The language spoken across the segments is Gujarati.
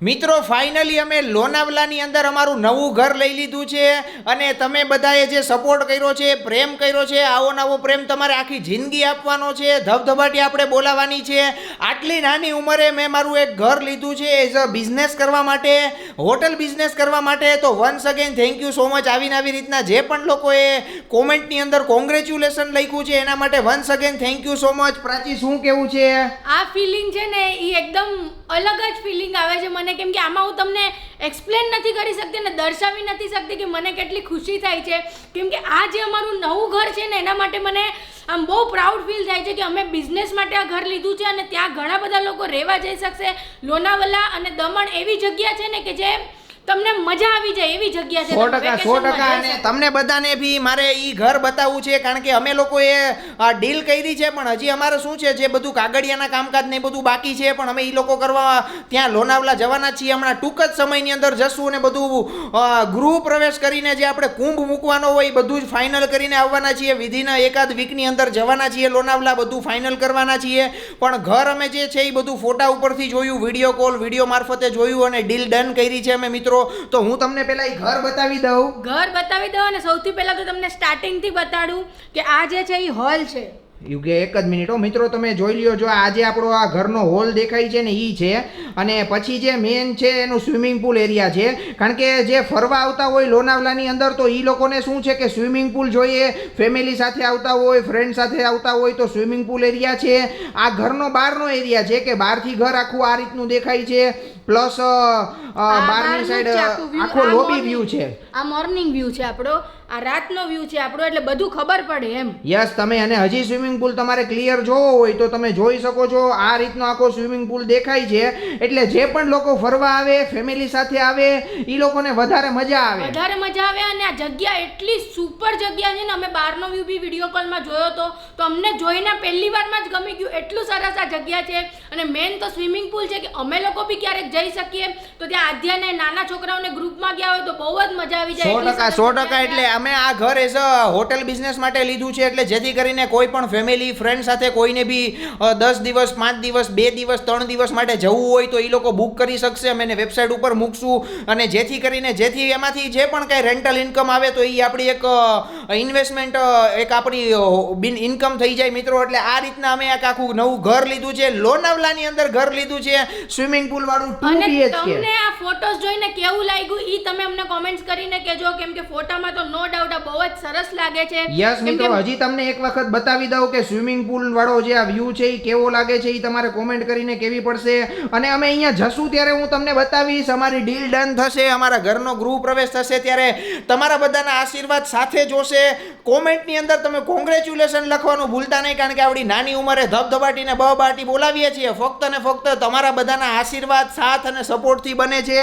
મિત્રો ફાઇનલી અમે લોનાવલાની અંદર અમારું નવું ઘર લઈ લીધું છે અને તમે બધાએ જે સપોર્ટ કર્યો છે, પ્રેમ કર્યો છે, આવો નવો પ્રેમ તમારે આખી જિંદગી આપવાનો છે, ધબધબાટી આપણે બોલાવવાની છે. આટલી નાની ઉંમરે મેં મારું એક ઘર લીધું છે એઝ અ બિઝનેસ કરવા માટે હોટલ બિઝનેસ કરવા માટે. તો once again thank you so much આવીને આવી રીતના જે પણ લોકોએ કોમેન્ટની અંદર કોંગ્રેચ્યુલેશન લખ્યું છે, એના માટે once again thank you so much Prachi શું કેવું છે? આ ફિલિંગ છે ને એ એકદમ અલગ જ ફિલિંગ આવે છે મને. કેમ કે આમાં હું તમને એક્સપ્લેન નથી કરી શકતી ને દર્શાવી નથી શકતી કે મને કેટલી ખુશી થાય છે. કેમ કે આ જે અમારું નવું ઘર છે ને, એના માટે મને આમ બહુ પ્રાઉડ ફીલ થાય છે કે અમે બિઝનેસ માટે આ ઘર લીધું છે અને ત્યાં ઘણા બધા લોકો રહેવા જઈ શકશે. લોનાવલા અને દમણ એવી જગ્યા છે ને કે જે તમને મજા આવી જાય એવી જગ્યા છે સો ટકા સો ટકા અને તમને બધાને બી મારે એ ઘર બતાવવું છે કારણ કે અમે લોકોએ ડીલ કરી છે પણ હજી અમારે શું છે જે બધું કાગળિયાના કામકાજ ને બધું બાકી છે પણ અમે એ લોકો કરવા ત્યાં લોનાવલા જવાના છીએ. હમણાં ટૂંક જ સમયની અંદર જશું અને બધું ગૃહ પ્રવેશ કરીને જે આપણે કુંભ મૂકવાનો હોય એ બધું જ ફાઇનલ કરીને આવવાના છીએ. વિધિના એકાદ વીકની અંદર જવાના છીએ લોનાવલા બધું ફાઇનલ કરવાના છીએ. પણ ઘર અમે જે છે એ બધું ફોટા ઉપરથી જોયું વીડિયો કોલ વીડિયો મારફતે જોયું અને ડીલ ડન કરી છે અમે મિત્રો. તો હું તમને પહેલા એ ઘર બતાવી દઉં. ઘર બતાવી દઉં અને સૌથી પહેલા તો તમને સ્ટાર્ટિંગથી બતાડું કે આ જે છે એ હોલ છે. યુકે એક જ મિનિટ. હો મિત્રો તમે જોઈ લ્યો જો આજે આપણો આ ઘરનો હોલ દેખાય છે ને એ છે. અને પછી જે મેન છે એનું સ્વિમિંગ પુલ એરિયા છે. કારણ કે જે ફરવા આવતા હોય લોનાવલાની અંદર તો ઈ લોકોને શું છે કે સ્વિમિંગ પુલ જોઈએ. ફેમિલી સાથે આવતા હોય ફ્રેન્ડ સાથે આવતા હોય તો સ્વિમિંગ પુલ એરિયા છે. આ ઘરનો બહારનો એરિયા છે કે બહારથી ઘર આખું આ રીતનું દેખાય છે. પ્લસ બહારની સાઈડ. આખો લોબી વ્યૂ છે. આ મોર્નિંગ વ્યૂ છે આપણો. આ રાતનો વ્યૂ છે આપણો એટલે બધું ખબર પડે એમ. યસ તમે અને હજી સ્વિમિંગ પુલ તમારે ક્લિયર જોવો હોય તો તમે જોઈ શકો છો. આ રીતનો આખો સ્વિમિંગ પુલ દેખાય છે. એટલે જે પણ લોકો ફરવા આવે ફેમિલી સાથે આવે એ લોકોને વધારે મજા આવે. વધારે મજા આવે અને આ જગ્યા એટલી સુપર જગ્યા છે ને અમે બહારનો વ્યૂ બી વીડિયો કોલમાં જોયો હતો તો અમને જોઈને પહેલી વારમાં જ ગમી ગયું. એટલું સરસ આ જગ્યા છે. અને મેન તો સ્વિમિંગ પુલ છે કે અમે લોકો બી ક્યારેક જઈ શકીએ. તો ત્યાં આધ્યાને નાના છોકરાઓને ગ્રુપમાં ગયા હોય તો બહુ જ મજા આવી જાય. સો ટકા સો ટકા એટલે અમે આ ઘર એઝ અ હોટેલ બિઝનેસ માટે લીધું છે એટલે જેથી કરીને કોઈ પણ ફેમિલી ફ્રેન્ડ સાથે કોઈને બી દસ દિવસ પાંચ દિવસ બે દિવસ ત્રણ દિવસ માટે જવું હોય તો એ લોકો બુક કરી શકશે. અમે એને વેબસાઇટ ઉપર મૂકશું અને જેથી કરીને જેથી એમાંથી જે પણ કાંઈ રેન્ટલ ઇન્કમ આવે તો એ આપણી એક ઇન્વેસ્ટમેન્ટ એક આપણી બિન ઇન્કમ થઈ જાય મિત્રો. એટલે આ રીતના અમે એક આખું નવું ઘર લીધું છે. લોનાવલાની અંદર ઘર લીધું છે. સ્વિમિંગ પુલ વાળું ટુ બીએચકે તમને આ ફોટોસ જોઈને કેવું લાગ્યું? એ તમે અમને કોમેન્ટ્સ કરીને કહેજો. કેમ કે ફોટામાં તો નો ડાઉટ આ બહુ જ સરસ લાગે છે. યસ મિત્રો હજી તમને એક વખત બતાવી દઉં કે સ્વિમિંગ પુલ વાળો જે આ વ્યૂ છે એ કેવો લાગે છે એ તમારે કોમેન્ટ કરીને કેવી પડશે. અને અમે અહીંયા જશું ત્યારે હું તમને બતાવીશ અમારી ડીલ ડન થશે અમારા ઘરનો ગૃહ પ્રવેશ થશે ત્યારે તમારા બધાના આશીર્વાદ સાથે જોશે. કોમેન્ટની અંદર તમે કોંગ્રેચ્યુલેશન લખવાનું ભૂલતા નહીં કારણ કે આપણી નાની ઉંમરે ધબધબાટીને બહબાટી બોલાવીએ છીએ. ફક્ત ને ફક્ત તમારા બધાના આશીર્વાદ સાથ અને સપોર્ટથી બને છે.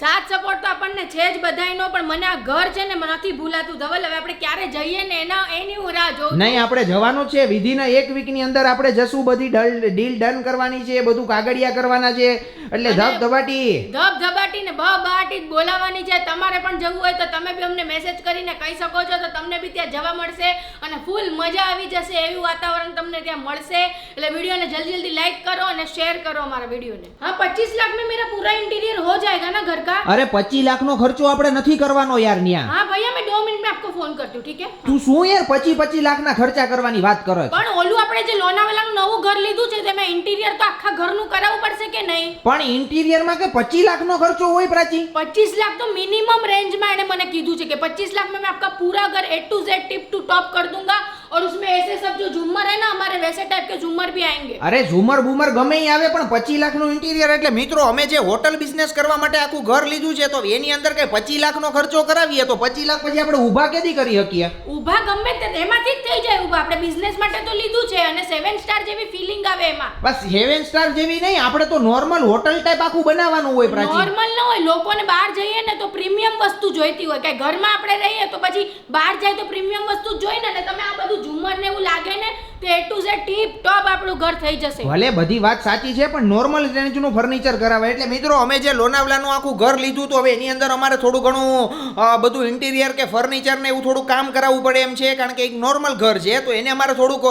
સાથ સપોર્ટ તો આપણને છે જ બધાયનો પણ મને આ ઘર છે ને માથી નથી હતું ધવલ હવે આપણે ક્યારે જઈએ ને એના એની હું રાહ જોઉં નહીં આપણે જવાનું છે. વિધિના એક વીકની અંદર આપણે જશું બધી ડીલ ડન કરવાની છે બધું કાગળિયા કરવાના છે. એટલે ધબ ધબાટી. ધબ ધબાટી ને બબાટી બોલાવાની છે. તમારે પણ જવું હોય તો તમે બી અમને મેસેજ કરીને કહી શકો છો તો તમને બી ત્યાં જવા મળશે અને ફૂલ મજા આવી જશે એવું વાતાવરણ તમને ત્યાં મળશે. એટલે વિડીયોને જલ્દી જલ્દી લાઈક કરો અને શેર કરો અમારા વિડીયોને. હા પચીસ લાખ મેં મેરા પૂરા ઇન્ટિરિયર હો જાયગા ના ઘર કા અરે પચીસ લાખ નો ખર્ચો આપણે નથી કરવાનો યાર ન્યા. હા ભાઈ મેં ડોમિન मिनट में आपको फोन करती हूँ ठीक है તું શું યાર પચી પચી લાખના ખર્ચા કરવાની વાત કરે છે પણ ઓલું આપણે જે લોનાવાલાનું નવું ઘર લીધું છે તેમાં ઇન્ટિરિયર તો આખા ઘરનું કરાવવું પડશે કે નહીં પણ ઇન્ટિરિયરમાં કે પચી લાખનો ખર્ચો હોય પ્રાચી पच्चीस लाख तो मिनिमम रेंज में એને મને કીધું છે કે पच्चीस लाख में मैं आपका पूरा घर A to Z tip to top कर दूंगा और उसमें ऐसे सब जो झूमर है ना हमारे वैसे टाइप के झूमर भी आएंगे અરે ઝુમર બુમર ગમે ઈ આવે પણ પચી લાખનું ઇન્ટિરિયર એટલે મિત્રો અમે જે હોટલ બિઝનેસ કરવા માટે આખું ઘર લીધું છે તો એની અંદર કઈ પચી લાખનો ખર્ચો કરાવીએ તો પચી લાખ પછી આપણે ઊભા કેદી કરી શકીએ ઊભા ગમે તે એમાંથી જ થઈ જાય ઊભા આપણે બિઝનેસ માટે તો લીધું છે અને સેવન સ્ટાર જેવી ફિલિંગ આવે એમાં બસ હેવન સ્ટાર જેવી નહીં આપણે તો નોર્મલ હોટલ ટાઈપ આખું બનાવવાનું હોય પ્રાચી નોર્મલ ન હોય લોકોને બહાર જઈએ ને તો પ્રીમિયમ વસ્તુ જોઈતી હોય કે ઘરમાં આપણે રહીએ તો પછી બહાર જાય તો પ્રીમિયમ વસ્તુ જ જોઈ ને અને તમે આ બધું ઝુમર ને એવું લાગે ને તો A to Z tip top આપણું ઘર થઈ જશે. ભલે બધી વાત સાચી છે પણ નોર્મલ રેન્જનું ફર્નિચર કરાવે. એટલે મિત્રો અમે જે લોનાવલાનું આખું ઘર લીધું તો હવે એની અંદર અમારે થોડું ઘણું બધું ઇન્ટિરિયર કે ફર્નિચર ને એવું થોડું કામ કરાવવું પડે એમ છે કારણ કે એક નોર્મલ ઘર છે તો એને અમારે થોડુંક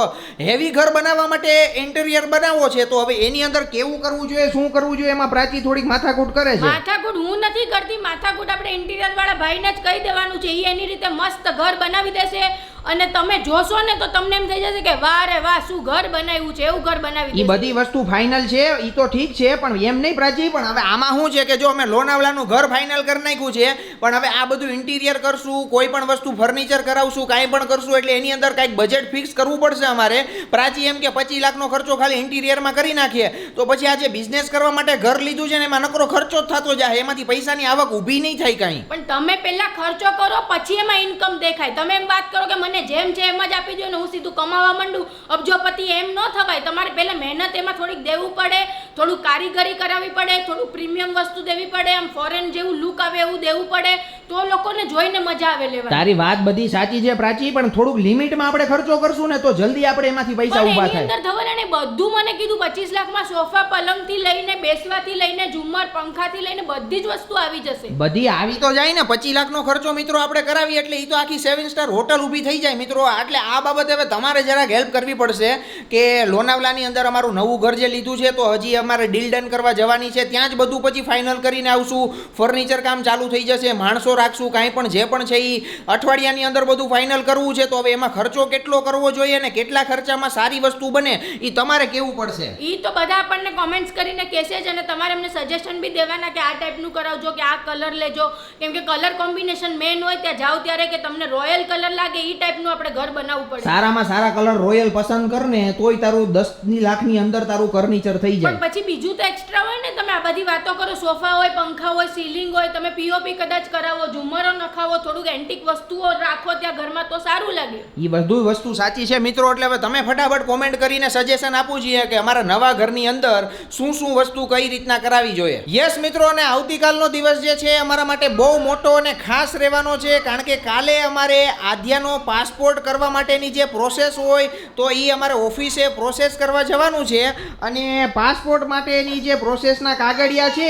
હેવી ઘર બનાવવા માટે ઇન્ટિરિયર બનાવવો છે. તો હવે એની અંદર કેવું કરવું જોઈએ શું કરવું જોઈએ એમાં પ્રાચી થોડીક માથાકૂટ કરે છે. માથાકૂટ હું નથી કરતી માથાકૂટ આપણે ઇન્ટિરિયર વાળા ભાઈને જ કહી દેવાનું છે. એ એની રીતે મસ્ત ઘર બનાવી દેશે. અને તમે જોશો ને તો તમને એમ થઈ જશે કે વાહ રે વાહ શું ઘર બનાવ્યું છે? એવું ઘર બનાવી એ બધી વસ્તુ ફાઇનલ છે એ તો ઠીક છે પણ એમ નહીં પ્રાચી પણ હવે આમાં શું છે કે જો અમે લોનાવલાનું ઘર ફાઇનલ કરી નાખ્યું છે પણ હવે આ બધું ઇન્ટિરિયર કરશું કોઈ પણ વસ્તુ ફર્નિચર કરાવશું કાંઈ પણ કરશું એટલે એની અંદર કાંઈક બજેટ ફિક્સ કરવું પડશે અમારે. પ્રાચી એમ કે પચીસ લાખનો ખર્ચો ખાલી ઇન્ટિરિયરમાં કરી નાખીએ તો પછી આ જે બિઝનેસ કરવા માટે ઘર લીધું છે ને એમાં નકરો ખર્ચો જ થતો જાય એમાંથી પૈસાની આવક ઊભી નહીં થાય કાંઈ. પણ તમે પહેલા ખર્ચો કરો પછી એમાં ઇન્કમ દેખાય. તમે એમ વાત કરો કે મને જેમ છે એમ જ આપી દો ને હું સીધું કમાવા માંડું. અબજોપતિ એમ ન થવાય. તમારે પહેલાં મહેનત એમાં થોડીક દેવું પડે. થોડું કારીગરી કરાવવી પડે થોડું પ્રીમિયમ વસ્તુ દેવી પડે આમ ફોરેન જેવું લુક આવે એવું દેવું પડે તો લોકોને જોઈને મજા આવે લેવા તારી વાત બધી સાચી છે પ્રાચી પણ થોડુંક લિમિટમાં આપણે ખર્ચો કરશું ને તો જલ્દી આપણે એમાંથી પૈસા ઊભા એની થાય. અંદર ધવલાને બધું મને કીધું પચીસ લાખમાં સોફા પલંગથી લઈને બેસવાથી લઈને ઝુમ્મર પંખાથી લઈને બધી જ વસ્તુ આવી જશે. બધી આવી તો જાય ને પચીસ લાખનો ખર્ચો મિત્રો આપણે કરાવીએ એટલે એ તો આખી સેવન સ્ટાર હોટલ ઊભી થઈ જાય મિત્રો. એટલે આ બાબતે હવે તમારે જરાક હેલ્પ કરવી પડશે કે લોનાવલાની અંદર અમારું નવું ઘર જે લીધું છે તો હજી અમારે ડીલ ડન કરવા જવાની છે ત્યાં જ બધું પછી ફાઇનલ કરીને આવશું. ફર્નિચર કામ ચાલુ થઈ જશે માણસો રાખશું કાંઈ પણ જે પણ છે એ અઠવાડિયાની અંદર બધું ફાઇનલ કરવું છે તો હવે એમાં ખર્ચો કેટલો કરવો જોઈએ અને કેટલા ખર્ચામાં સારી વસ્તુ બને એ તમારે કેવું પડશે? એ તો બધા આપણને કોમેન્ટ્સ કરીને કહેશે જ અને તમારે એમને સજેશન બી દેવાના કે આ ટાઈપનું કરાવજો કે આ કલર લેજો. કેમ કે કલર કોમ્બિનેશન મેન હોય ત્યાં જાઓ ત્યારે કે તમને રોયલ કલર લાગે એ ટાઈપનું આપણે ઘર બનાવવું પડે સારામાં સારા કલર રોયલ પસંદ કરને તોય તારું દસ લાખની અંદર તારું ફર્નિચર થઈ જાય. પછી બીજું તો એક્સ્ટ્રા હોય ને, તમે આ બધી વાતો કરો, સોફા હોય, પંખા હોય સીલિંગ હોય, તમે પીઓપી કદાચ કરાવો, ઝુમરો નખાવો, થોડુંક એન્ટિક વસ્તુઓ રાખો ત્યાં ઘરમાં તો સારું લાગે. એ બધું વસ્તુ સાચી છે મિત્રો, એટલે હવે તમે ફટાફટ કોમેન્ટ કરીને સજેશન આપવું જોઈએ કે અમારા નવા ઘરની અંદર શું શું વસ્તુ કઈ રીતના કરાવી જોઈએ. યસ મિત્રો, અને આવતીકાલનો દિવસ જે છે અમારા માટે બહુ મોટો અને ખાસ રહેવાનો છે, કારણ કે કાલે અમારે આદ્યાનો પાસપોર્ટ કરવા માટેની જે પ્રોસેસ હોય, તો એ અમારે ઓફિસે પ્રોસેસ કરવા જવાનું છે, અને પાસપોર્ટ માટેની જે પ્રોસેસના કાગળિયા છે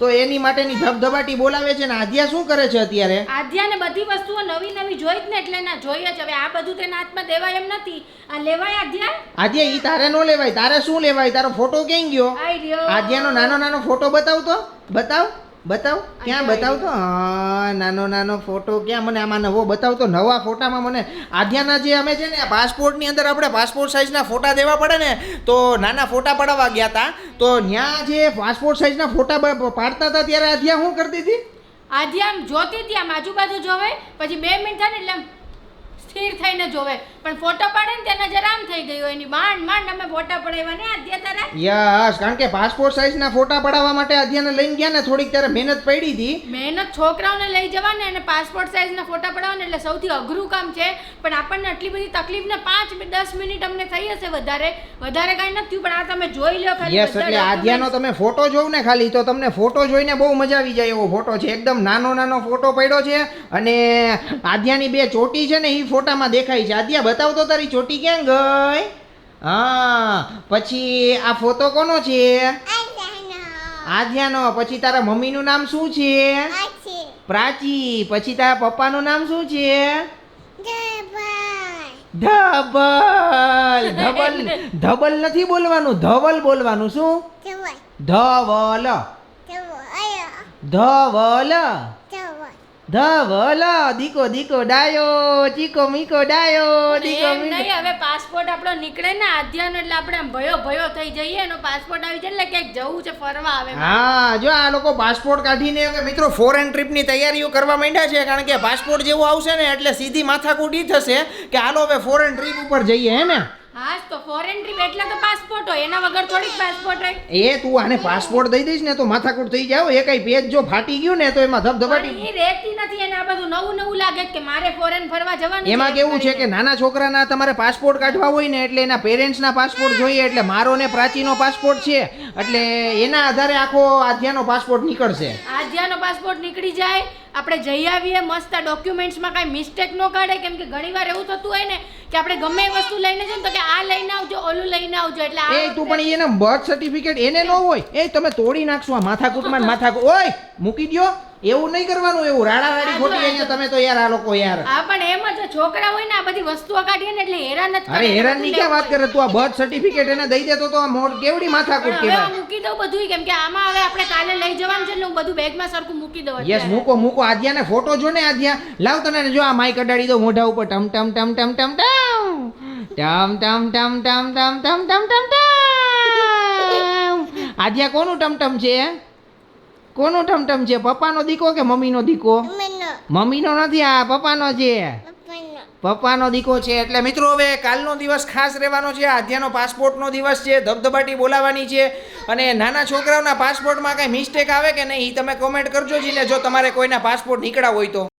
તો એની માટેની ધબધબાટી બોલાવે છે ને આદ્યા શું કરે છે અત્યારે? આધ્યાને બધી વસ્તુઓ નવી નવી જોઈ જ ને એટલે ના જોઈએ જ હવે આ બધું તેના હાથમાં દેવાય એમ નથી. આ લેવાય આધ્યા આધ્યા ઈ તારે નો લેવાય તારે શું લેવાય? તારો ફોટો ક્યાં ગયો? રહ્યો. આજ્યાનો નાનો નાનો ફોટો બતાવ તો બતાવ. બતાવ? ક્યાં બતાવતો તો? હા નાનો નાનો ફોટો ક્યાં? મને આમાં નવો બતાવતો નવા ફોટામાં મને આધ્યાના જે અમે છે ને પાસપોર્ટની અંદર આપણે પાસપોર્ટ સાઇઝના ફોટા દેવા પડે ને તો નાના ફોટા પડાવવા ગયા હતા તો ત્યાં જે પાસપોર્ટ સાઇઝના ફોટા પાડતા હતા ત્યારે આધ્યા શું કરતી હતી? આધ્યા આમ જોતી હતી આમ આજુબાજુ જોવે પછી બે મિનિટ થાય ને એટલે સ્થિર થઈને જોવે. પણ ફોટો પાડે ને તેને આમ થઈ ગયો એની માંડ માંડ અમે ફોટા પડાવ્યા ને આધ્યા તારા? યસ કારણ કે પાસપોર્ટ સાઇઝના ફોટા પડાવવા માટે આધ્યાને લઈને ગયા ને થોડીક ત્યારે મહેનત પડી હતી. મહેનત છોકરાઓને લઈ જવાને અને પાસપોર્ટ સાઇઝના ફોટા પડાવવાને એટલે સૌથી અઘરું કામ છે. પણ આપણને આટલી બધી તકલીફ ને પાંચ દસ મિનિટ અમને થઈ હશે વધારે. વધારે કાંઈ નથી પણ આ તમે જોઈ લો ખાલી યસ એટલે આદ્યાનો તમે ફોટો જોવ ને ખાલી તો તમને ફોટો જોઈને બહુ મજા આવી જાય એવો ફોટો છે. એકદમ નાનો નાનો ફોટો પડ્યો છે અને આદ્યાની બે ચોટી છે ને એ ફોટામાં દેખાય છે. આદ્યા બતાવ તો તારી ચોટી ક્યાં ગઈ? હા પછી આ ફોટો કોનો છે? આધ્યાનો પછી તારા મમ્મીનું નામ શું છે? પ્રાચી. પછી તારા પપ્પાનું નામ શું છે? ધબલ ધબલ ધબલ નથી બોલવાનું. ધવલ બોલવાનું શું? ધવલ. ધવલ. ધવલ દીકો દીકો ડાયો ચીકો મીકો ડાયો દીકો નહીં હવે પાસપોર્ટ આપણો નીકળે ને આધ્યાનો એટલે આપણે આમ ભયો ભયો થઈ જઈએ એનો પાસપોર્ટ આવી જાય એટલે ક્યાંક જવું છે ફરવા આવે હા જો આ લોકો પાસપોર્ટ કાઢીને હવે મિત્રો ફોરેન ટ્રીપની તૈયારીઓ કરવા માંડ્યા છે કારણ કે પાસપોર્ટ જેવું આવશે ને એટલે સીધી માથાકૂટી થશે કે હાલો હવે ફોરેન ટ્રીપ ઉપર જઈએ હે ને? હા તો ફોરેન ટ્રીપ એટલે તો પાસપોર્ટ હોય એના વગર થોડીક પાસપોર્ટ હોય એ તું આને પાસપોર્ટ દઈ દઈશ ને તો માથાકૂટ થઈ જાવ એ કઈ પેજ જો ફાટી ગયું ને તો એમાં ધબધબાટી એ રહેતી નથી એને આ બધું નવું નવું લાગે કે મારે ફોરેન ફરવા જવાનું એમાં કેવું છે કે નાના છોકરાના તમારે પાસપોર્ટ કાઢવા હોય ને એટલે એના પેરેન્ટ્સના પાસપોર્ટ જોઈએ એટલે મારો ને પ્રાચીનો પાસપોર્ટ છે એટલે એના આધારે આખો આધ્યાનો પાસપોર્ટ નીકળશે. આધ્યાનો પાસપોર્ટ નીકળી જાય આપણે જઈ આવીએ મસ્ત ડોક્યુમેન્ટ્સમાં કાંઈ મિસ્ટેક ન કાઢે કેમ કે ઘણીવાર એવું થતું હોય ને કે આપણે ગમે એ વસ્તુ લઈને જઈએ તો કે આ લઈને આવજો ઓલું લઈને આવજો એટલે એ તું પણ એને બર્થ સર્ટિફિકેટ એને ન હોય. એ તમે તોડી નાખશો આ માથાકૂટમાં માથાકૂટ ઓય મૂકી દ્યો. એવું નહીં કરવાનું એવું રાડાવાડી ખોટી અહીંયા તમે તો યાર આ લોકો યાર હા પણ એમ જ છોકરા હોય ને આ બધી વસ્તુઓ કાઢીએ ને એટલે હેરાન જ અરે હેરાનની ક્યાં વાત કરે તું આ બર્થ સર્ટિફિકેટ એને દઈ દેતો તો આ મોટ કેવડી માથાકૂટ હવે હું મૂકી દઉં બધું કેમ કે આમાં હવે આપણે કાલે લઈ જવાનું છે એટલે હું બધું બેગમાં સરખું મૂકી દઉં યસ. મૂકો મૂકો આદ્યાને ફોટો જો ને આદ્યા લાવ તને જો આ માઈક અડાડી દો મોઢા ઉપર ટમ ટમ ટમ ટમ ટમ ટમ ટમ ટમ ટમ ટમ ટમ ટમ ટમ ટમ આદ્યા કોનું ટમટમ છે કોનું ટમટમ છે? પપ્પાનો દીકો કે મમ્મીનો દીકો? મમ્મીનો. નથી આ પપ્પાનો છે. પપ્પાનો. દીકો છે. એટલે મિત્રો હવે કાલનો દિવસ ખાસ રહેવાનો છે. આધ્યાનો પાસપોર્ટનો દિવસ છે. ધબધબાટી બોલાવવાની છે. અને નાના છોકરાઓના પાસપોર્ટમાં કાંઈ મિસ્ટેક આવે કે નહીં એ તમે કોમેન્ટ કરજો જીને જો તમારે કોઈના પાસપોર્ટ નીકળ્યા હોય તો.